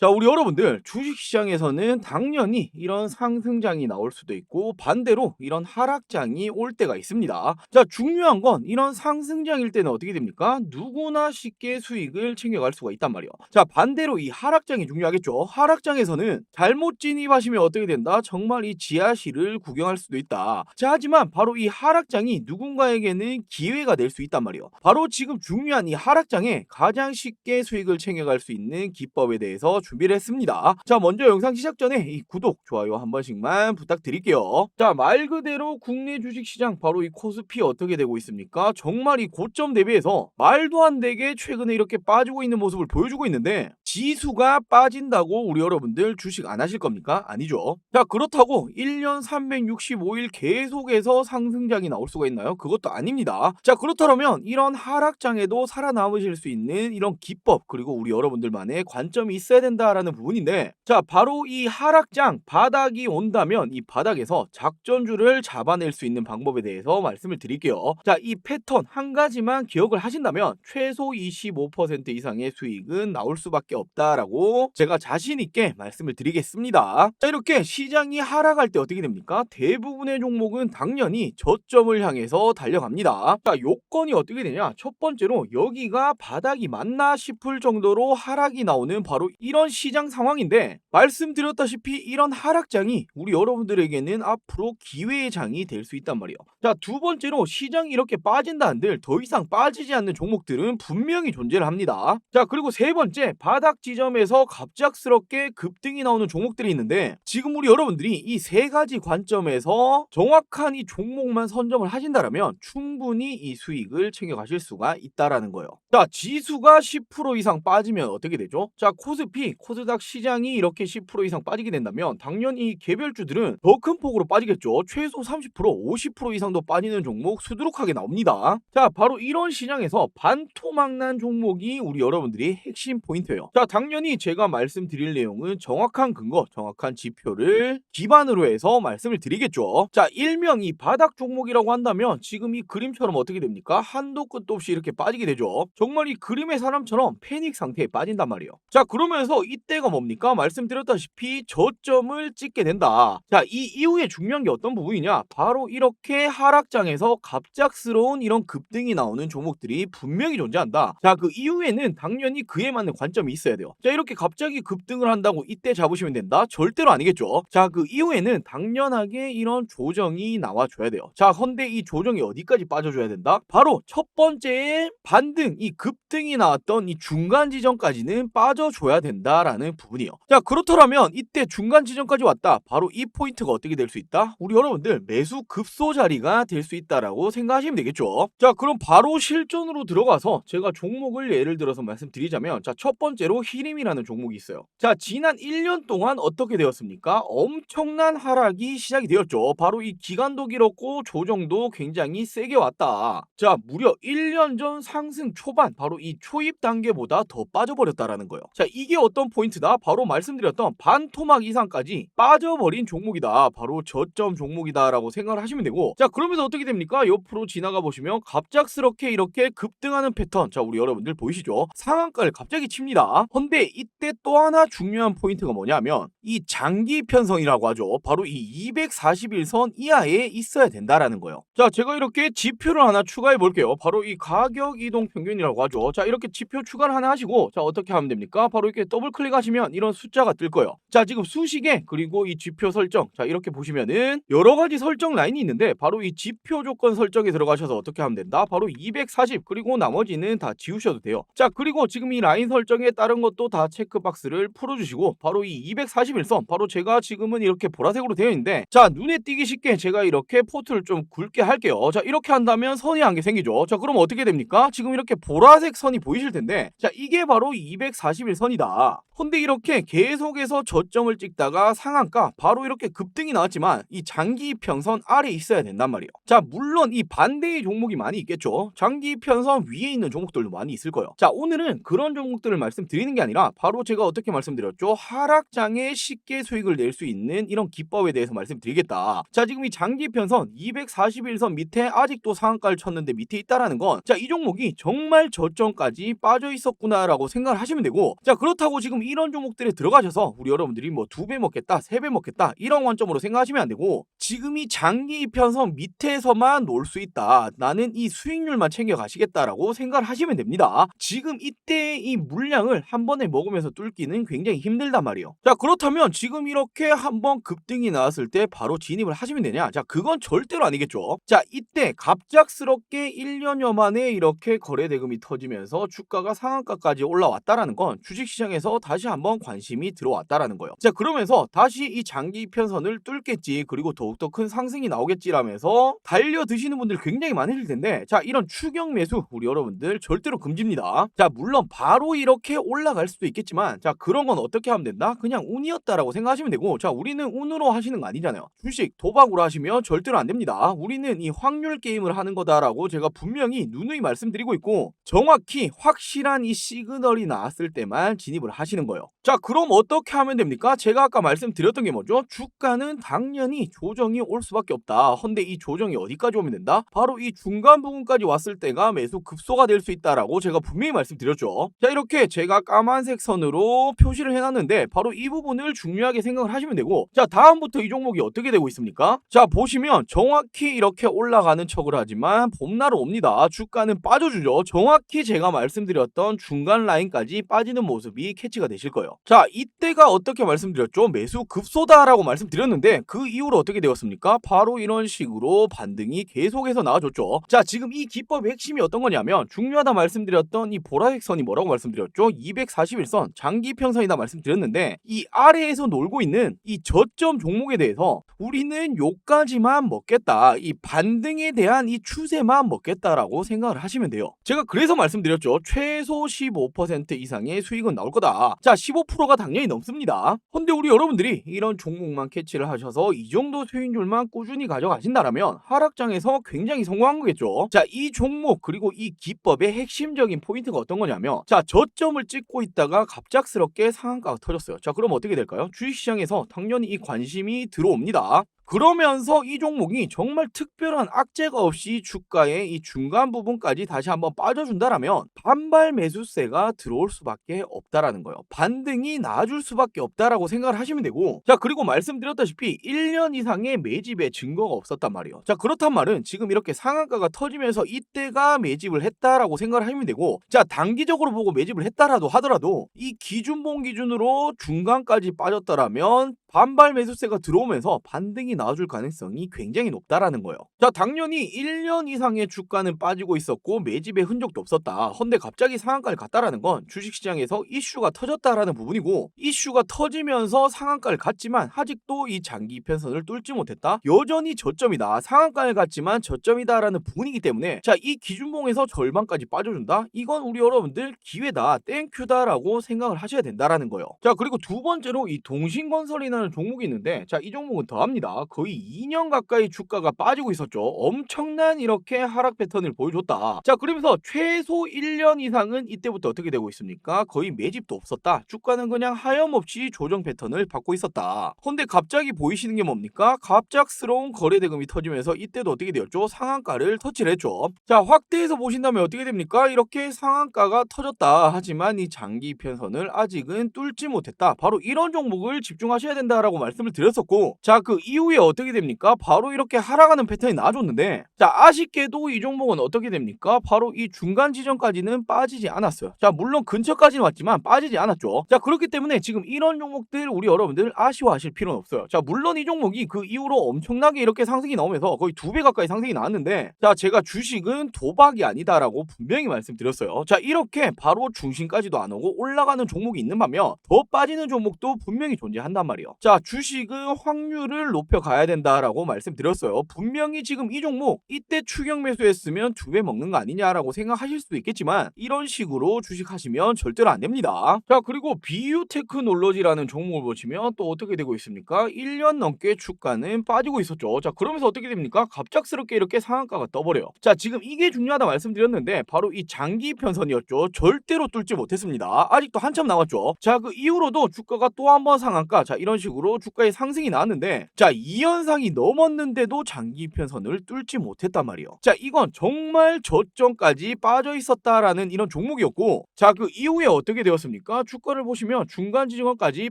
자, 우리 여러분들 주식시장에서는 당연히 이런 상승장이 나올 수도 있고 반대로 이런 하락장이 올 때가 있습니다. 자, 중요한 건 이런 상승장일 때는 어떻게 됩니까? 누구나 쉽게 수익을 챙겨갈 수가 있단 말이에요. 자, 반대로 이 하락장이 중요하겠죠. 하락장에서는 잘못 진입하시면 어떻게 된다? 정말 이 지하실을 구경할 수도 있다. 자, 하지만 바로 이 하락장이 누군가에게는 기회가 될 수 있단 말이에요. 바로 지금 중요한 이 하락장에 가장 쉽게 수익을 챙겨갈 수 있는 기법에 대해서 준비를 했습니다. 자, 먼저 영상 시작 전에 이 구독, 좋아요 한 번씩만 부탁드릴게요. 자, 말 그대로 국내 주식시장 바로 이 코스피 어떻게 되고 있습니까? 정말 이 고점 대비해서 말도 안 되게 최근에 이렇게 빠지고 있는 모습을 보여주고 있는데 지수가 빠진다고 우리 여러분들 주식 안 하실 겁니까? 아니죠. 자, 그렇다고 1년 365일 계속해서 상승장이 나올 수가 있나요? 그것도 아닙니다. 자, 그렇다면 이런 하락장에도 살아남으실 수 있는 이런 기법 그리고 우리 여러분들만의 관점이 있어야 된다 라는 부분인데 자, 바로 이 하락장 바닥이 온다면 이 바닥에서 작전주를 잡아낼 수 있는 방법에 대해서 말씀을 드릴게요. 자, 이 패턴 한 가지만 기억을 하신다면 최소 25% 이상의 수익은 나올 수밖에 없다라고 제가 자신 있게 말씀을 드리겠습니다. 자, 이렇게 시장이 하락할 때 어떻게 됩니까? 대부분의 종목은 당연히 저점을 향해서 달려갑니다. 자, 요건이 어떻게 되냐? 첫 번째로 여기가 바닥이 맞나 싶을 정도로 하락이 나오는 바로 이런 시장 상황인데 말씀드렸다시피 이런 하락장이 우리 여러분들에게는 앞으로 기회의 장이 될 수 있단 말이에요. 자, 두 번째로 시장이 이렇게 빠진다 한들 더 이상 빠지지 않는 종목들은 분명히 존재를 합니다. 자, 그리고 세 번째 바닥 지점에서 갑작스럽게 급등이 나오는 종목들이 있는데 지금 우리 여러분들이 이 세 가지 관점에서 정확한 이 종목만 선점을 하신다라면 충분히 이 수익을 챙겨가실 수가 있다라는 거예요. 자, 지수가 10% 이상 빠지면 어떻게 되죠? 자, 코스피, 코스닥 시장이 이렇게 10% 이상 빠지게 된다면 당연히 이 개별주들은 더 큰 폭으로 빠지겠죠. 최소 30%, 50% 이상도 빠지는 종목 수두룩하게 나옵니다. 자, 바로 이런 시장에서 반토막난 종목이 우리 여러분들이 핵심 포인트예요. 자, 당연히 제가 말씀드릴 내용은 정확한 근거, 정확한 지표를 기반으로 해서 말씀을 드리겠죠. 자, 일명 이 바닥 종목이라고 한다면 지금 이 그림처럼 어떻게 됩니까? 한도 끝도 없이 이렇게 빠지게 되죠. 정말 이 그림의 사람처럼 패닉 상태에 빠진단 말이에요. 자, 그러면서 이때가 뭡니까? 말씀드렸다시피 저점을 찍게 된다. 자, 이 이후에 중요한 게 어떤 부분이냐? 바로 이렇게 하락장에서 갑작스러운 이런 급등이 나오는 종목들이 분명히 존재한다. 자, 그 이후에는 당연히 그에 맞는 관점이 있어야 돼요. 자, 이렇게 갑자기 급등을 한다고 이때 잡으시면 된다? 절대로 아니겠죠. 자, 그 이후에는 당연하게 이런 조정이 나와줘야 돼요. 자, 헌데 이 조정이 어디까지 빠져줘야 된다? 바로 첫 번째 반등, 이 급등이 나왔던 이 중간 지점까지는 빠져줘야 된다 라는 부분이에요. 자, 그렇더라면 이때 중간 지점까지 왔다. 바로 이 포인트가 어떻게 될 수 있다? 우리 여러분들 매수 급소 자리가 될 수 있다라고 생각하시면 되겠죠. 자, 그럼 바로 실전으로 들어가서 제가 종목을 예를 들어서 말씀드리자면 자, 첫 번째로 히림이라는 종목이 있어요. 자, 지난 1년 동안 어떻게 되었습니까? 엄청난 하락이 시작이 되었죠. 바로 이 기간도 길었고 조정도 굉장히 세게 왔다. 자, 무려 1년 전 상승 초반 바로 이 초입 단계보다 더 빠져버렸다라는 거예요. 자, 이게 어떤 포인트다? 바로 말씀드렸던 반토막 이상까지 빠져버린 종목이다. 바로 저점 종목이다라고 생각을 하시면 되고 자, 그러면서 어떻게 됩니까? 옆으로 지나가 보시면 갑작스럽게 이렇게 급등하는 패턴 자, 우리 여러분들 보이시죠? 상한가를 갑자기 칩니다. 근데 이때 또 하나 중요한 포인트가 뭐냐면 이 장기 편성이라고 하죠. 바로 이 241선 이하에 있어야 된다라는 거예요. 자, 제가 이렇게 지표를 하나 추가해 볼게요. 바로 이 가격 이동 평균이라고 하죠. 자, 이렇게 지표 추가를 하나 하시고 자, 어떻게 하면 됩니까? 바로 이렇게 더블 클릭하시면 이런 숫자가 뜰 거예요. 자, 지금 수식에 그리고 이 지표 설정. 자, 이렇게 보시면은 여러 가지 설정 라인이 있는데 바로 이 지표 조건 설정에 들어가셔서 어떻게 하면 된다? 바로 240 그리고 나머지는 다 지우셔도 돼요. 자, 그리고 지금 이 라인 설정에 따른 것도 다 체크박스를 풀어 주시고 바로 이 241선 바로 제가 지금은 이렇게 보라색으로 되어 있는데 자, 눈에 띄기 쉽게 제가 이렇게 포트를 좀 굵게 할게요. 자, 이렇게 한다면 선이 한 개 생기죠. 자, 그럼 어떻게 됩니까? 지금 이렇게 보라색 선이 보이실 텐데 자, 이게 바로 241선이다. 근데 이렇게 계속해서 저점을 찍다가 상한가 바로 이렇게 급등이 나왔지만 이 장기 평선 아래 있어야 된단 말이에요. 자, 물론 이 반대의 종목이 많이 있겠죠. 장기 편선 위에 있는 종목들도 많이 있을 거예요. 자, 오늘은 그런 종목들을 말씀드리는 게 아니라 바로 제가 어떻게 말씀드렸죠? 하락장에 쉽게 수익을 낼 수 있는 이런 기법에 대해서 말씀드리겠다. 자, 지금 이 장기 편선 241선 밑에 아직도 상한가를 쳤는데 밑에 있다라는 건 자, 이 종목이 정말 저점까지 빠져 있었구나라고 생각을 하시면 되고 자, 그렇다고 지금 이런 종목들에 들어가셔서 우리 여러분들이 뭐 두 배 먹겠다, 세 배 먹겠다 이런 관점으로 생각하시면 안 되고 지금 이 장기 편선 밑에서만 놀 수 있다. 나는 이 수익률만 챙겨 가시겠다라고 생각을 하시면 됩니다. 지금 이때 이 물량을 한 번에 먹으면서 뚫기는 굉장히 힘들단 말이에요. 자, 그렇다면 지금 이렇게 한번 급등이 나왔을 때 바로 진입을 하시면 되냐? 자, 그건 절대로 아니겠죠. 자, 이때 갑작스럽게 1년여 만에 이렇게 거래 대금이 터지면서 주가가 상한가까지 올라왔다라는 건 주식 시장에서 다시 한번 관심이 들어왔다라는 거예요. 자, 그러면서 다시 이 장기 편선을 뚫겠지. 그리고 더욱더 큰 상승이 나오겠지라면서 달려 드시는 분들 굉장히 많으실 텐데 자, 이런 추격 매수 우리 여러분들 절대로 금지입니다. 자, 물론 바로 이렇게 올라갈 수도 있겠지만 자, 그런 건 어떻게 하면 된다? 그냥 운이었다라고 생각하시면 되고 자, 우리는 운으로 하시는 거 아니잖아요. 주식 도박으로 하시면 절대로 안 됩니다. 우리는 이 확률 게임을 하는 거다라고 제가 분명히 누누이 말씀드리고 있고 정확히 확실한 이 시그널이 나왔을 때만 진입을 하시 는 거예요. 자, 그럼 어떻게 하면 됩니까? 제가 아까 말씀드렸던 게 뭐죠? 주가는 당연히 조정이 올 수밖에 없다. 헌데 이 조정이 어디까지 오면 된다? 바로 이 중간 부분까지 왔을 때가 매수 급소가 될 수 있다라고 제가 분명히 말씀드렸죠. 자, 이렇게 제가 까만색 선으로 표시를 해놨는데 바로 이 부분을 중요하게 생각을 하시면 되고 자, 다음부터 이 종목이 어떻게 되고 있습니까? 자, 보시면 정확히 이렇게 올라가는 척을 하지만 봄날은 옵니다. 주가는 빠져주죠. 정확히 제가 말씀드렸던 중간 라인까지 빠지는 모습이 캐치 가 되실 거예요. 자, 이때가 어떻게 말씀드렸죠? 매수 급소다라고 말씀드렸는데 그 이후로 어떻게 되었습니까? 바로 이런 식으로 반등이 계속해서 나와줬죠. 자, 지금 이 기법의 핵심이 어떤 거냐면 중요하다 말씀드렸던 이 보라색 선이 뭐라고 말씀드렸죠? 241선 장기 평선이다 말씀드렸는데 이 아래에서 놀고 있는 이 저점 종목에 대해서 우리는 요까지만 먹겠다. 이 반등에 대한 이 추세만 먹겠다라고 생각을 하시면 돼요. 제가 그래서 말씀드렸죠. 최소 15% 이상의 수익은 나올 거다. 자, 15%가 당연히 넘습니다. 근데 우리 여러분들이 이런 종목만 캐치를 하셔서 이 정도 수익률만 꾸준히 가져가신다라면 하락장에서 굉장히 성공한 거겠죠. 자, 이 종목 그리고 이 기법의 핵심적인 포인트가 어떤 거냐면 자, 저점을 찍고 있다가 갑작스럽게 상한가가 터졌어요. 자, 그럼 어떻게 될까요? 주식시장에서 당연히 이 관심이 들어옵니다. 그러면서 이 종목이 정말 특별한 악재가 없이 주가의 이 중간 부분까지 다시 한번 빠져준다라면 반발 매수세가 들어올 수밖에 없다라는 거예요. 반등이 나아줄 수밖에 없다라고 생각을 하시면 되고 자 그리고 말씀드렸다시피 1년 이상의 매집의 증거가 없었단 말이에요. 자 그렇단 말은 지금 이렇게 상한가가 터지면서 이때가 매집을 했다라고 생각을 하면 되고 자 단기적으로 보고 매집을 했다라도 하더라도 이 기준봉 기준으로 중간까지 빠졌다라면 반발 매수세가 들어오면서 반등이 나와줄 가능성이 굉장히 높다라는 거예요. 자, 당연히 1년 이상의 주가는 빠지고 있었고 매집의 흔적도 없었다. 헌데 갑자기 상한가를 갔다라는 건 주식시장에서 이슈가 터졌다라는 부분이고 이슈가 터지면서 상한가를 갔지만 아직도 이 장기 편선을 뚫지 못했다. 여전히 저점이다. 상한가를 갔지만 저점이다라는 부분이기 때문에 자, 이 기준봉에서 절반까지 빠져준다. 이건 우리 여러분들 기회다. 땡큐다라고 생각을 하셔야 된다라는 거예요. 자, 그리고 두 번째로 이 동신건설이 라는 종목이 있는데 자, 이 종목은 더합니다. 거의 2년 가까이 주가가 빠지고 있었죠. 엄청난 이렇게 하락 패턴을 보여줬다. 자, 그러면서 최소 1년 이상은 이때부터 어떻게 되고 있습니까? 거의 매집도 없었다. 주가는 그냥 하염없이 조정 패턴을 받고 있었다. 근데 갑자기 보이시는 게 뭡니까? 갑작스러운 거래 대금이 터지면서 이때도 어떻게 되었죠? 상한가를 터치를 했죠. 자, 확대해서 보신다면 어떻게 됩니까? 이렇게 상한가가 터졌다. 하지만 이 장기 편선을 아직은 뚫지 못했다. 바로 이런 종목을 집중하셔야 된다 라고 말씀을 드렸었고, 자, 그 이후에 어떻게 됩니까? 바로 이렇게 하락하는 패턴이 나와줬는데, 자, 아쉽게도 이 종목은 어떻게 됩니까? 바로 이 중간 지점까지는 빠지지 않았어요. 자, 물론 근처까지는 왔지만 빠지지 않았죠. 자, 그렇기 때문에 지금 이런 종목들 우리 여러분들 아쉬워하실 필요는 없어요. 자, 물론 이 종목이 그 이후로 엄청나게 이렇게 상승이 나오면서 거의 두 배 가까이 상승이 나왔는데, 자, 제가 주식은 도박이 아니다라고 분명히 말씀드렸어요. 자, 이렇게 바로 중심까지도 안 오고 올라가는 종목이 있는 반면 더 빠지는 종목도 분명히 존재한단 말이에요. 자, 주식은 확률을 높여 가야 된다라고 말씀드렸어요. 분명히 지금 이 종목 이때 추격 매수했으면 두 배 먹는 거 아니냐라고 생각하실 수도 있겠지만 이런 식으로 주식 하시면 절대로 안 됩니다. 자, 그리고 비유 테크놀로지라는 종목을 보시면 또 어떻게 되고 있습니까? 1년 넘게 주가는 빠지고 있었죠. 자, 그러면서 어떻게 됩니까? 갑작스럽게 이렇게 상한가가 떠버려요. 자, 지금 이게 중요하다 말씀드렸는데 바로 이 장기 편선이었죠. 절대로 뚫지 못했습니다. 아직도 한참 남았죠. 자, 그 이후로도 주가가 또 한 번 상한가. 자, 이런 식으로 주가의 상승이 나왔는데 자, 이 현상이 넘었는데도 장기 편선을 뚫지 못했단 말이에요. 자, 이건 정말 저점까지 빠져 있었다라는 이런 종목이었고 자, 그 이후에 어떻게 되었습니까? 주가를 보시면 중간 지점까지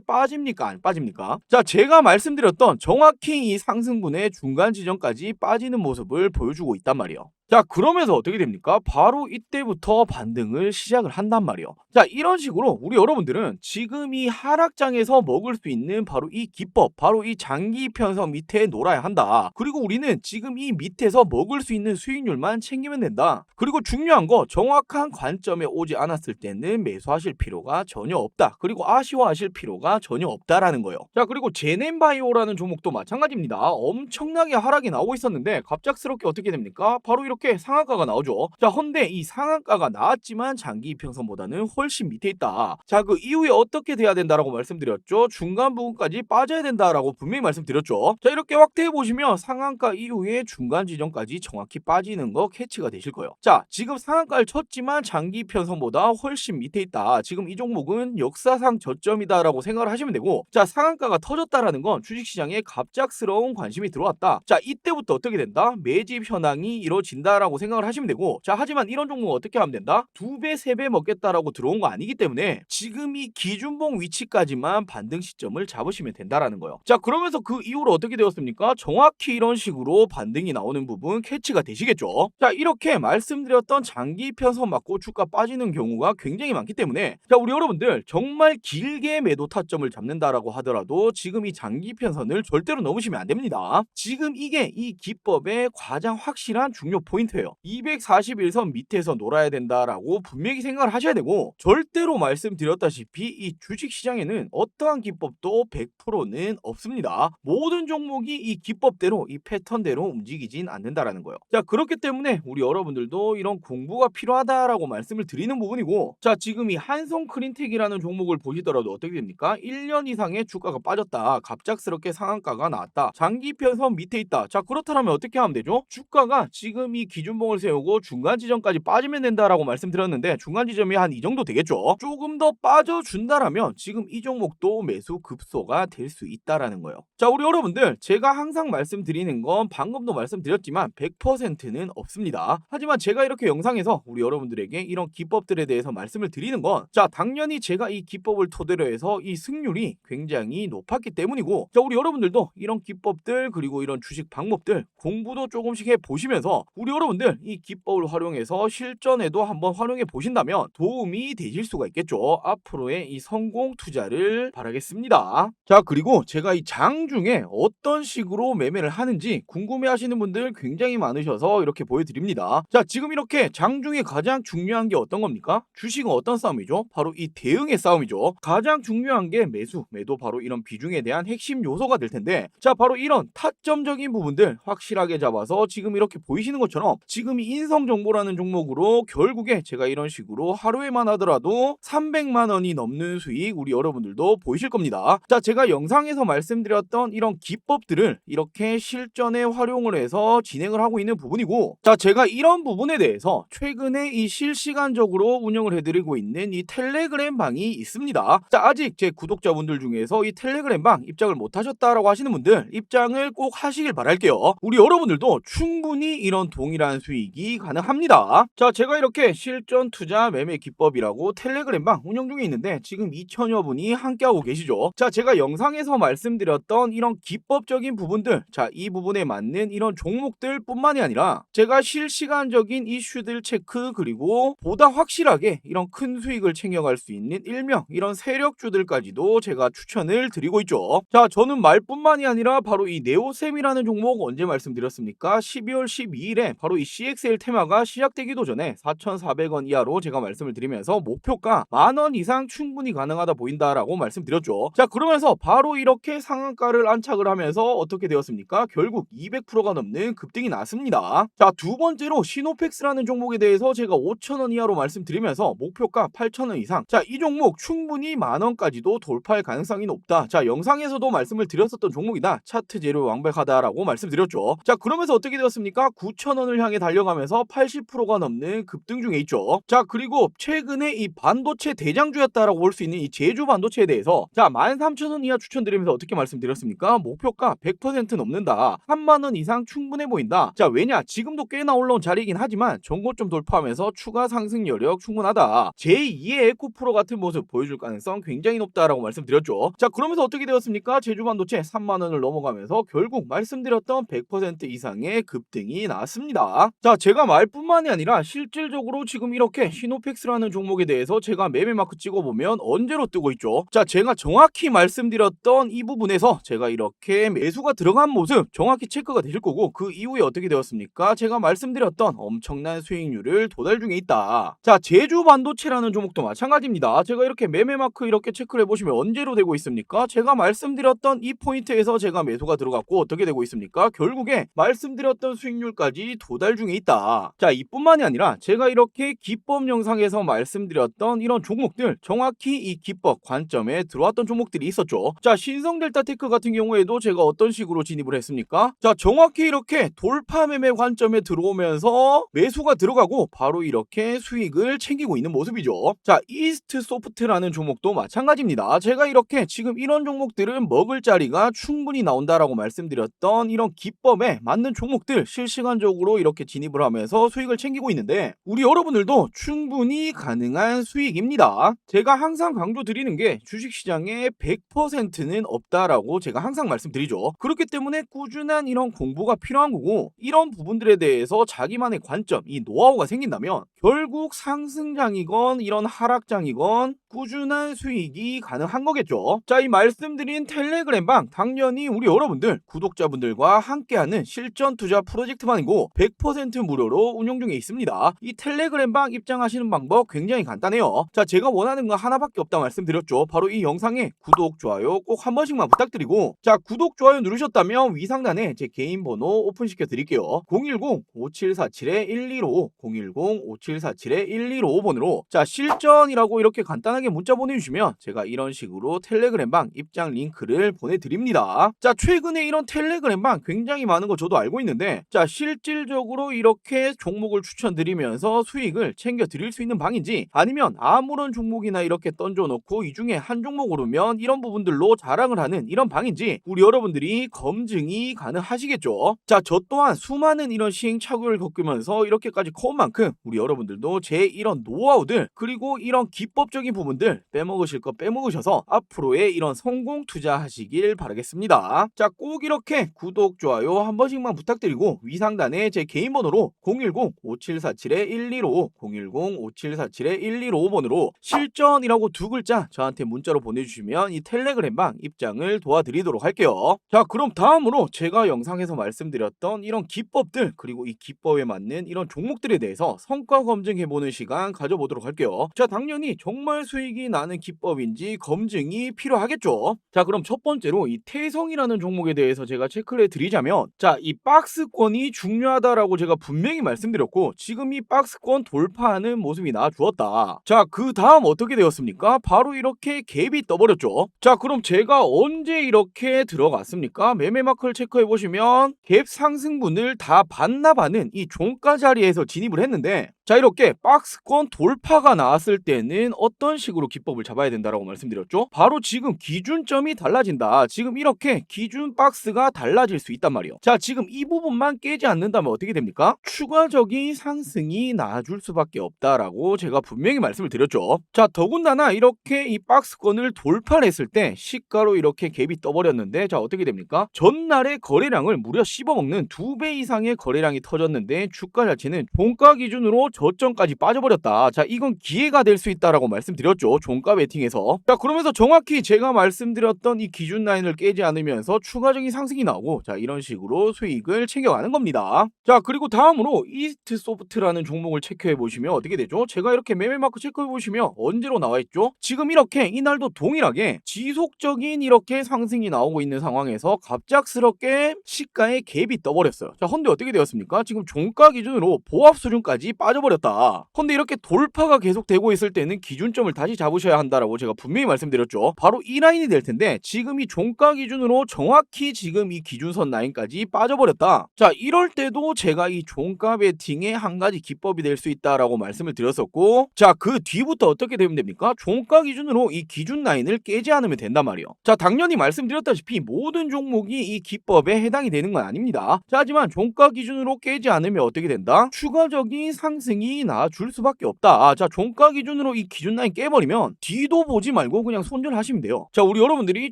빠집니까? 안 빠집니까? 자, 제가 말씀드렸던 정확히 이 상승분의 중간 지점까지 빠지는 모습을 보여주고 있단 말이에요. 자, 그러면서 어떻게 됩니까? 바로 이때부터 반등을 시작을 한단 말이에요. 자, 이런 식으로 우리 여러분들은 지금 이 하락장에서 먹을 수 있는 바로 이 기법, 바로 이 장기 편성 밑에 놀아야 한다. 그리고 우리는 지금 이 밑에서 먹을 수 있는 수익률만 챙기면 된다. 그리고 중요한 거 정확한 관점에 오지 않았을 때는 매수하실 필요가 전혀 없다. 그리고 아쉬워하실 필요가 전혀 없다라는 거예요. 자, 그리고 제넨바이오라는 종목도 마찬가지입니다. 엄청나게 하락이 나오고 있었는데 갑작스럽게 어떻게 됩니까? 바로 이렇게 상한가가 나오죠. 자, 헌데 이 상한가가 나왔지만 장기 이평선보다는 훨씬 밑에 있다. 자, 그 이후에 어떻게 돼야 된다라고 말씀드렸죠. 중간 부분까지 빠져야 된다라고 분명히 말씀드렸죠. 자, 이렇게 확대해 보시면 상한가 이후에 중간 지점까지 정확히 빠지는 거 캐치가 되실 거예요. 자, 지금 상한가를 쳤지만 장기 편선보다 훨씬 밑에 있다. 지금 이 종목은 역사상 저점이다라고 생각을 하시면 되고, 자, 상한가가 터졌다라는 건 주식시장에 갑작스러운 관심이 들어왔다. 자, 이때부터 어떻게 된다? 매집 현황이 이루어진다 라고 생각을 하시면 되고, 자, 하지만 이런 종목은 어떻게 하면 된다? 두 배, 세 배 먹겠다라고 들어온 거 아니기 때문에 지금 이 기준봉 위치까지만 반등 시점을 잡으시면 된다라는 거예요. 자, 그러면서 그 이후로 어떻게 되었습니까? 정확히 이런 식으로 반등이 나오는 부분 캐치가 되시겠죠. 자, 이렇게 말씀드렸던 장기 편선 맞고 주가 빠지는 경우가 굉장히 많기 때문에 자, 우리 여러분들 정말 길게 매도 타점을 잡는다라고 하더라도 지금 이 장기 편선을 절대로 넘으시면 안 됩니다. 지금 이게 이 기법의 가장 확실한 중요 포인트 예요. 241선 밑에서 놀아야 된다라고 분명히 생각을 하셔야 되고 절대로 말씀드렸다시피 이 주식 시장에는 어떠한 기법도 100%는 없습니다. 모든 종목이 이 기법대로 이 패턴대로 움직이진 않는다라는 거예요. 자, 그렇기 때문에 우리 여러분들도 이런 공부가 필요하다라고 말씀을 드리는 부분이고 자, 지금 이 한성 크린텍이라는 종목을 보시더라도 어떻게 됩니까? 1년 이상의 주가가 빠졌다. 갑작스럽게 상한가가 나왔다. 장기 편선 밑에 있다. 자, 그렇다면 어떻게 하면 되죠? 주가가 지금 이 기준봉을 세우고 중간 지점까지 빠지면 된다라고 말씀드렸는데 중간 지점이 한 이 정도 되겠죠. 조금 더 빠져준다라면 지금 이 종목도 매수 급소가 될 수 있다라는 거예요. 자, 우리 여러분들 제가 항상 말씀드리는 건 방금도 말씀드렸지만 100%는 없습니다. 하지만 제가 이렇게 영상에서 우리 여러분들에게 이런 기법들에 대해서 말씀을 드리는 건 자, 당연히 제가 이 기법을 토대로 해서 이 승률이 굉장히 높았기 때문이고 자, 우리 여러분들도 이런 기법들 그리고 이런 주식 방법들 공부도 조금씩 해 보시면서 우리 여러분들 이 기법을 활용해서 실전에도 한번 활용해 보신다면 도움이 되실 수가 있겠죠. 앞으로의 이 성공 투자를 바라겠습니다. 자, 그리고 제가 이 장 중에 어떤 식으로 매매를 하는지 궁금해 하시는 분들 굉장히 많으셔서 이렇게 보여드립니다. 자, 지금 이렇게 장 중에 가장 중요한 게 어떤 겁니까? 주식은 어떤 싸움이죠? 바로 이 대응의 싸움이죠. 가장 중요한 게 매수, 매도 바로 이런 비중에 대한 핵심 요소가 될 텐데 자, 바로 이런 타점적인 부분들 확실하게 잡아서 지금 이렇게 보이시는 것처럼 지금 이 인성정보라는 종목으로 결국에 제가 이런 식으로 하루에만 하더라도 300만 원이 넘는 수익 우리 여러분들도 보이실 겁니다. 자, 제가 영상에서 말씀드렸던 이런 기법들을 이렇게 실전에 활용을 해서 진행을 하고 있는 부분이고 자, 제가 이런 부분에 대해서 최근에 이 실시간적으로 운영을 해드리고 있는 이 텔레그램 방이 있습니다. 자, 아직 제 구독자분들 중에서 이 텔레그램 방 입장을 못 하셨다라고 하시는 분들 입장을 꼭 하시길 바랄게요. 우리 여러분들도 충분히 이런 동 일한 수익이 가능합니다. 자, 제가 이렇게 실전 투자 매매 기법이라고 텔레그램 방 운영 중에 있는데 지금 2천여 분이 함께하고 계시죠. 자, 제가 영상에서 말씀드렸던 이런 기법적인 부분들, 자, 이 부분에 맞는 이런 종목들 뿐만이 아니라 제가 실시간적인 이슈들 체크 그리고 보다 확실하게 이런 큰 수익을 챙겨갈 수 있는 일명 이런 세력주들까지도 제가 추천을 드리고 있죠. 자, 저는 말뿐만이 아니라 바로 이 네오셈이라는 종목 언제 말씀드렸습니까? 12월 12일에 바로 이 CXL 테마가 시작되기도 전에 4,400원 이하로 제가 말씀을 드리면서 목표가 만 원 이상 충분히 가능하다 보인다라고 말씀드렸죠. 자 그러면서 바로 이렇게 상한가를 안착을 하면서 어떻게 되었습니까? 결국 200%가 넘는 급등이 났습니다. 자 두 번째로 시노펙스라는 종목에 대해서 제가 5,000원 이하로 말씀드리면서 목표가 8,000원 이상. 자 이 종목 충분히 만 원까지도 돌파할 가능성이 높다. 자 영상에서도 말씀을 드렸었던 종목이다. 차트 재료 완벽하다라고 말씀드렸죠. 자 그러면서 어떻게 되었습니까? 9,000원을 향해 달려가면서 80%가 넘는 급등 중에 있죠. 자 그리고 최근에 이 반도체 대장주였다라고 볼 수 있는 이 제주 반도체에 대해서 자 13,000원 이하 추천드리면서 어떻게 말씀드렸습니까? 목표가 100% 넘는다. 3만 원 이상 충분해 보인다. 자 왜냐 지금도 꽤나 올라온 자리이긴 하지만 전고점 돌파하면서 추가 상승 여력 충분하다. 제2의 에코프로 같은 모습 보여줄 가능성 굉장히 높다라고 말씀드렸죠. 자 그러면서 어떻게 되었습니까? 제주 반도체 3만 원을 넘어가면서 결국 말씀드렸던 100% 이상의 급등이 나왔습니다. 자 제가 말뿐만이 아니라 실질적으로 지금 이렇게 시노펙스라는 종목에 대해서 제가 매매 마크 찍어보면 언제로 뜨고 있죠. 자 제가 정확히 말씀드렸던 이 부분에서 제가 이렇게 매수가 들어간 모습 정확히 체크가 되실 거고 그 이후에 어떻게 되었습니까? 제가 말씀드렸던 엄청난 수익률을 도달 중에 있다. 자 제주 반도체라는 종목도 마찬가지입니다. 제가 이렇게 매매 마크 이렇게 체크를 해보시면 언제로 되고 있습니까? 제가 말씀드렸던 이 포인트에서 제가 매수가 들어갔고 어떻게 되고 있습니까? 결국에 말씀드렸던 수익률까지 도달 중에 있다. 자 이뿐만이 아니라 제가 이렇게 기법 영상에서 말씀드렸던 이런 종목들 정확히 이 기법 관점에 들어왔던 종목들이 있었죠. 자 신성 델타테크 같은 경우에도 제가 어떤 식으로 진입을 했습니까? 자 정확히 이렇게 돌파 매매 관점에 들어오면서 매수가 들어가고 바로 이렇게 수익을 챙기고 있는 모습이죠. 자 이스트 소프트라는 종목도 마찬가지입니다. 제가 이렇게 지금 이런 종목들은 먹을 자리가 충분히 나온다라고 말씀드렸던 이런 기법에 맞는 종목들 실시간적으로 이렇게 진입을 하면서 수익을 챙기고 있는데 우리 여러분들도 충분히 가능한 수익입니다. 제가 항상 강조드리는 게 주식시장에 100%는 없다라고 제가 항상 말씀드리죠. 그렇기 때문에 꾸준한 이런 공부가 필요한 거고 이런 부분들에 대해서 자기만의 관점, 이 노하우가 생긴다면 결국 상승장이건 이런 하락장이건 꾸준한 수익이 가능한 거겠죠. 자, 이 말씀드린 텔레그램 방 당연히 우리 여러분들 구독자분들과 함께하는 실전 투자 프로젝트만이고 100% 무료로 운영 중에 있습니다. 이 텔레그램방 입장하시는 방법 굉장히 간단해요. 자, 제가 원하는 거 하나밖에 없다 말씀드렸죠. 바로 이 영상에 구독, 좋아요 꼭 한 번씩만 부탁드리고 자, 구독, 좋아요 누르셨다면 위 상단에 제 개인 번호 오픈시켜 드릴게요. 010-5747-1255 010-5747-1255번으로 자, 실전이라고 이렇게 간단하게 문자 보내주시면 제가 이런 식으로 텔레그램방 입장 링크를 보내드립니다. 자, 최근에 이런 텔레그램방 굉장히 많은 거 저도 알고 있는데 자, 실질적으로 이렇게 종목을 추천드리면서 수익을 챙겨 드릴 수 있는 방인지 아니면 아무런 종목이나 이렇게 던져놓고 이 중에 한 종목 오르면 이런 부분들로 자랑을 하는 이런 방인지 우리 여러분들이 검증이 가능하시겠죠. 자, 저 또한 수많은 이런 시행착오를 겪으면서 이렇게까지 커온 만큼 우리 여러분들도 제 이런 노하우들 그리고 이런 기법적인 부분들 빼먹으실 거 빼먹으셔서 앞으로의 이런 성공 투자하시길 바라겠습니다. 자, 꼭 이렇게 구독, 좋아요 한 번씩만 부탁드리고 위상단에 제 개인 번호로 010-5747-1255 010-5747-1255번으로 실전이라고 두 글자 저한테 문자로 보내주시면 이 텔레그램방 입장을 도와드리도록 할게요. 자, 그럼 다음으로 제가 영상에서 말씀드렸던 이런 기법들 그리고 이 기법에 맞는 이런 종목들에 대해서 성과 검증해보는 시간 가져보도록 할게요. 자, 당연히 정말 수익이 나는 기법인지 검증이 필요하겠죠. 자, 그럼 첫 번째로 이 태성이라는 종목에 대해서 제가 체크를 해드리자면 자, 이 박스권이 중요하다 라고 제가 분명히 말씀드렸고 지금 이 박스권 돌파하는 모습이 나와주었다. 자, 그 다음 어떻게 되었습니까? 바로 이렇게 갭이 떠버렸죠. 자, 그럼 제가 언제 이렇게 들어갔습니까? 매매 마크를 체크해 보시면 갭 상승분을 다 반납하는 이 종가 자리에서 진입을 했는데 자 이렇게 박스권 돌파가 나왔을 때는 어떤 식으로 기법을 잡아야 된다라고 말씀드렸죠? 바로 지금 기준점이 달라진다. 지금 이렇게 기준 박스가 달라질 수 있단 말이에요. 자 지금 이 부분만 깨지 않는다면 어떻게 됩니까? 추가적인 상승이 나아줄 수밖에 없다라고 제가 분명히 말씀을 드렸죠. 자 더군다나 이렇게 이 박스권을 돌파를 했을 때 시가로 이렇게 갭이 떠버렸는데 자 어떻게 됩니까? 전날의 거래량을 무려 씹어먹는 두 배 이상의 거래량이 터졌는데 주가 자체는 종가 기준으로 저점까지 빠져버렸다. 자, 이건 기회가 될 수 있다라고 말씀드렸죠. 종가 베팅에서. 자, 그러면서 정확히 제가 말씀드렸던 이 기준 라인을 깨지 않으면서 추가적인 상승이 나오고 자, 이런 식으로 수익을 챙겨가는 겁니다. 자, 그리고 다음으로 이스트 소프트라는 종목을 체크해 보시면 어떻게 되죠? 제가 이렇게 매매 마크 체크해 보시면 언제로 나와 있죠? 지금 이렇게 이날도 동일하게 지속적인 이렇게 상승이 나오고 있는 상황에서 갑작스럽게 시가에 갭이 떠버렸어요. 자, 헌데 어떻게 되었습니까? 지금 종가 기준으로 보합 수준까지 빠져 버렸다. 헌데 이렇게 돌파가 계속되고 있을 때는 기준점을 다시 잡으셔야 한다라고 제가 분명히 말씀드렸죠. 바로 이 라인이 될 텐데 지금 이 종가 기준으로 정확히 지금 이 기준선 라인까지 빠져버렸다. 자, 이럴 때도 제가 이 종가 베팅의 한 가지 기법이 될 수 있다라고 말씀을 드렸었고 자, 그 뒤부터 어떻게 되면 됩니까? 종가 기준으로 이 기준 라인을 깨지 않으면 된단 말이에요. 자, 당연히 말씀드렸다시피 모든 종목이 이 기법에 해당이 되는 건 아닙니다. 자, 하지만 종가 기준으로 깨지 않으면 어떻게 된다? 추가적인 상승 이 나줄 수밖에 없다. 아, 자, 종가 기준으로 이 기준 라인 깨버리면 뒤도 보지 말고 그냥 손절하시면 돼요. 자, 우리 여러분들이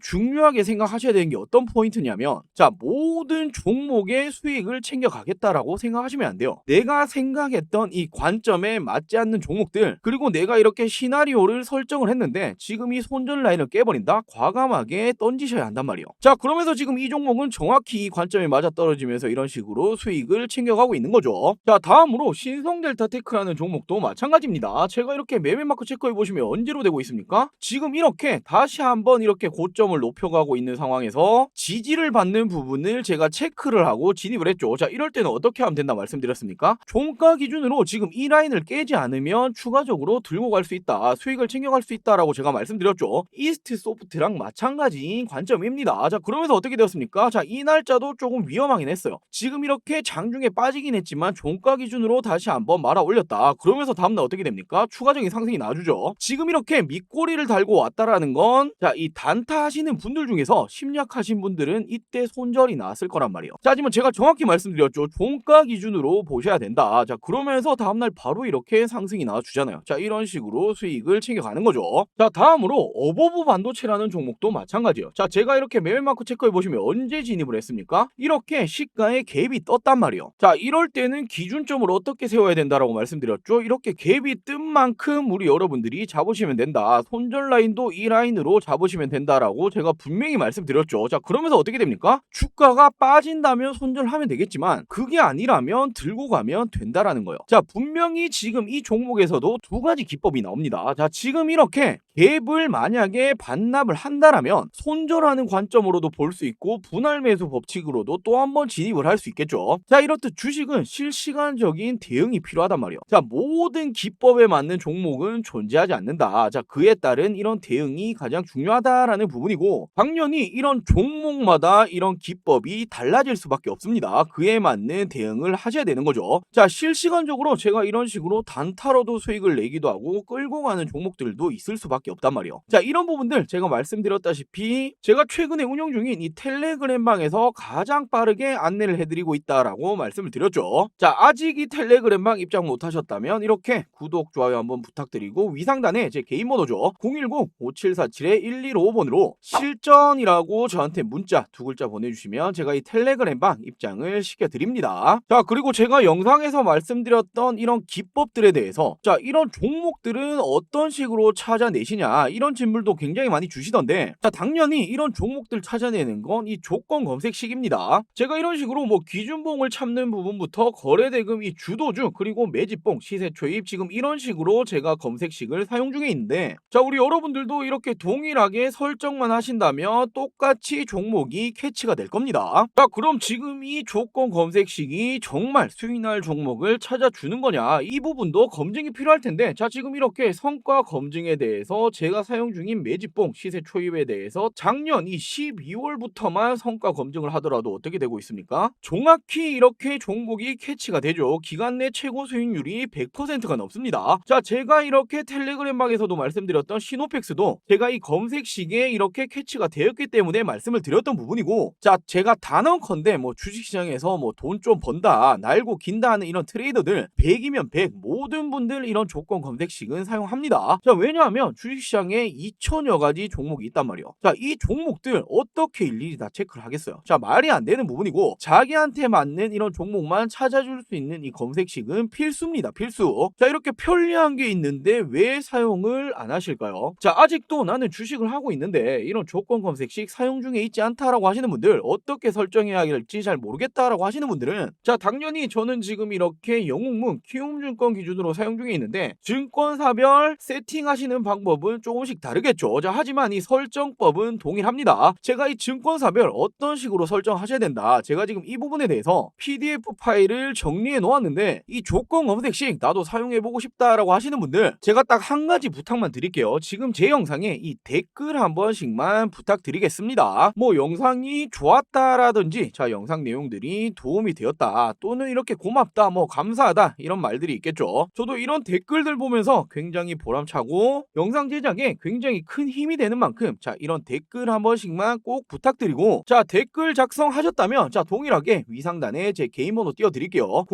중요하게 생각하셔야 되는 게 어떤 포인트냐면 자, 모든 종목의 수익을 챙겨가겠다라고 생각하시면 안 돼요. 내가 생각했던 이 관점에 맞지 않는 종목들 그리고 내가 이렇게 시나리오를 설정을 했는데 지금 이 손절 라인을 깨버린다? 과감하게 던지셔야 한단 말이에요. 자, 그러면서 지금 이 종목은 정확히 이 관점에 맞아 떨어지면서 이런 식으로 수익을 챙겨가고 있는 거죠. 자, 다음으로 신성델타 테크라는 종목도 마찬가지입니다. 제가 이렇게 매매 마크 체크해 보시면 언제로 되고 있습니까? 지금 이렇게 다시 한번 이렇게 고점을 높여가고 있는 상황에서 지지를 받는 부분을 제가 체크를 하고 진입을 했죠. 자, 이럴 때는 어떻게 하면 된다 말씀드렸습니까? 종가 기준으로 지금 이 라인을 깨지 않으면 추가적으로 들고 갈 수 있다. 수익을 챙겨갈 수 있다라고 제가 말씀드렸죠. 이스트 소프트랑 마찬가지인 관점입니다. 자, 그러면서 어떻게 되었습니까? 자, 이 날짜도 조금 위험하긴 했어요. 지금 이렇게 장중에 빠지긴 했지만 종가 기준으로 다시 한번 말아 올렸다. 그러면서 다음날 어떻게 됩니까? 추가적인 상승이 나주죠. 지금 이렇게 밑꼬리를 달고 왔다라는 건 자, 이 단타 하시는 분들 중에서 심리학하신 분들은 이때 손절이 나왔을 거란 말이에요. 자, 하지만 제가 정확히 말씀드렸죠. 종가 기준으로 보셔야 된다. 자, 그러면서 다음날 바로 이렇게 상승이 나와주잖아요. 자, 이런 식으로 수익을 챙겨가는 거죠. 자, 다음으로 어버브 반도체라는 종목도 마찬가지예요. 자, 제가 이렇게 매매 마크 체크해 보시면 언제 진입을 했습니까? 이렇게 시가에 갭이 떴단 말이에요. 자, 이럴 때는 기준점을 어떻게 세워야 된다라고 말씀드렸죠. 이렇게 갭이 뜬 만큼 우리 여러분들이 잡으시면 된다. 손절 라인도 이 라인으로 잡으시면 된다라고 제가 분명히 말씀드렸죠. 자, 그러면서 어떻게 됩니까? 주가가 빠진다면 손절하면 되겠지만 그게 아니라면 들고 가면 된다라는 거예요. 자, 분명히 지금 이 종목에서도 두 가지 기법이 나옵니다. 자, 지금 이렇게 갭을 만약에 반납을 한다라면 손절하는 관점으로도 볼 수 있고 분할 매수 법칙으로도 또 한 번 진입을 할 수 있겠죠. 자, 이렇듯 주식은 실시간적인 대응이 필요하단 말이에요. 자, 모든 기법에 맞는 종목은 존재하지 않는다. 자, 그에 따른 이런 대응이 가장 중요하다라는 부분이고 당연히 이런 종목마다 이런 기법이 달라질 수밖에 없습니다. 그에 맞는 대응을 하셔야 되는 거죠. 자, 실시간적으로 제가 이런 식으로 단타로도 수익을 내기도 하고 끌고 가는 종목들도 있을 수밖에 없단 말이에요. 자, 이런 부분들 제가 말씀드렸다시피 제가 최근에 운영 중인 이 텔레그램 방에서 가장 빠르게 안내를 해드리고 있다라고 말씀을 드렸죠. 자, 아직 이 텔레그램 방 입장 못하셨다면 이렇게 구독, 좋아요 한번 부탁드리고 위상단에 제 개인 번호죠. 010-5747-1155번으로 실전이라고 저한테 문자 두 글자 보내주시면 제가 이 텔레그램 방 입장을 시켜드립니다. 자, 그리고 제가 영상에서 말씀드렸던 이런 기법들에 대해서 자, 이런 종목들은 어떤 식으로 찾아내시냐 이런 질문도 굉장히 많이 주시던데 자, 당연히 이런 종목들 찾아내는 건 이 조건 검색식입니다. 제가 이런 식으로 뭐 기준봉을 찾는 부분부터 거래대금 이 주도주 그리고 매집봉 시세 초입 지금 이런 식으로 제가 검색식을 사용 중에 있는데 자 우리 여러분들도 이렇게 동일하게 설정만 하신다면 똑같이 종목이 캐치가 될 겁니다. 자 그럼 지금 이 조건 검색식이 정말 수익날 종목을 찾아주는 거냐 이 부분도 검증이 필요할 텐데 자 지금 이렇게 성과 검증에 대해서 제가 사용 중인 매집봉 시세 초입에 대해서 작년 이 12월부터만 성과 검증을 하더라도 어떻게 되고 있습니까? 정확히 이렇게 종목이 캐치가 되죠. 기간 내 최고 수익 률이 100%가 넘습니다. 자, 제가 이렇게 텔레그램 방에서도 말씀드렸던 시노펙스도 제가 이 검색식에 이렇게 캐치가 되었기 때문에 말씀을 드렸던 부분이고, 자, 제가 단언컨대 뭐 주식시장에서 뭐 돈 좀 번다, 날고 긴다 하는 이런 트레이더들 100이면 100 모든 분들 이런 조건 검색식은 사용합니다. 자, 왜냐하면 주식 주식시장에 2천여 가지 종목이 있단 말이에요. 자, 이 종목들 어떻게 일일이 다 체크를 하겠어요? 자, 말이 안 되는 부분이고 자기한테 맞는 이런 종목만 찾아줄 수 있는 이 검색식은 필수 입니다. 필수. 자, 이렇게 편리한 게 있는데 왜 사용을 안 하실까요? 자, 아직도 나는 주식을 하고 있는데 이런 조건 검색식 사용 중에 있지 않다라고 하시는 분들 어떻게 설정해야 할지 잘 모르겠다라고 하시는 분들은 자, 당연히 저는 지금 이렇게 영웅문 키움증권 기준으로 사용 중에 있는데 증권사별 세팅하시는 방법은 조금씩 다르겠죠. 자, 하지만 이 설정법은 동일합니다. 제가 이 증권사별 어떤 식으로 설정하셔야 된다. 제가 지금 이 부분에 대해서 PDF 파일을 정리해 놓았는데 이 조건 검색식 나도 사용해 보고 싶다라고 하시는 분들 제가 딱 한 가지 부탁만 드릴게요. 지금 제 영상에 이 댓글 한 번씩만 부탁드리겠습니다. 뭐 영상이 좋았다라든지 자 영상 내용들이 도움이 되었다 또는 이렇게 고맙다 뭐 감사하다 이런 말들이 있겠죠. 저도 이런 댓글들 보면서 굉장히 보람차고 영상 제작에 굉장히 큰 힘이 되는 만큼 자 이런 댓글 한 번씩만 꼭 부탁드리고 자 댓글 작성하셨다면 자 동일하게 위상단에 제 개인 번호 띄워드릴게요.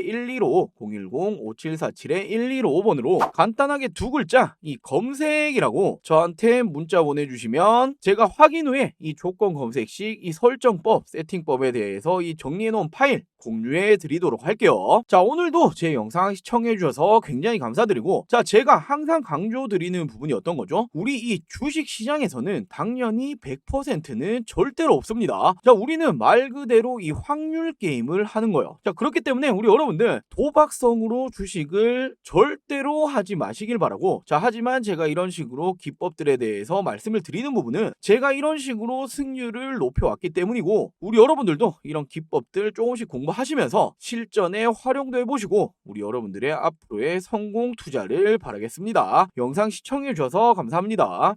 010-5747-115 010-5747-115번으로 간단하게 두 글자 이 검색이라고 저한테 문자 보내주시면 제가 확인 후에 이 조건 검색식 이 설정법 세팅법에 대해서 이 정리해 놓은 파일 공유해 드리도록 할게요. 자, 오늘도 제 영상 시청해 주셔서 굉장히 감사드리고 자, 제가 항상 강조 드리는 부분이 어떤 거죠? 우리 이 주식 시장에서는 당연히 100%는 절대로 없습니다. 자, 우리는 말 그대로 이 확률 게임을 하는 거예요. 자, 그렇기 때문에 우리 여러분들 도박성으로 주식을 절대로 하지 마시길 바라고 자, 하지만 제가 이런 식으로 기법들에 대해서 말씀을 드리는 부분은 제가 이런 식으로 승률을 높여왔기 때문이고 우리 여러분들도 이런 기법들 조금씩 공부하시면서 실전에 활용도 해보시고 우리 여러분들의 앞으로의 성공 투자를 바라겠습니다. 영상 시청해 주셔서 감사합니다.